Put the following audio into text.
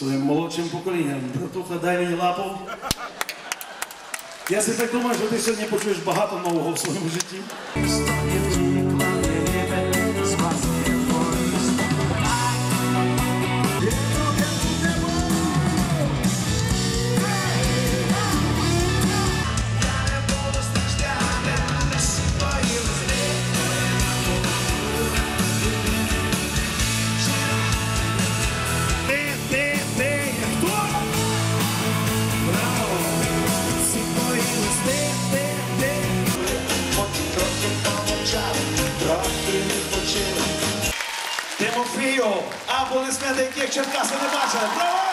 своїм молодшим поколінням. Братуха, дай мені лапу. Я собі так думаю, що ти сьогодні почуєш багато нового в своєму житті. zatočil. Timofio, aplodismenty, jak čerká se nebáče. Bravo!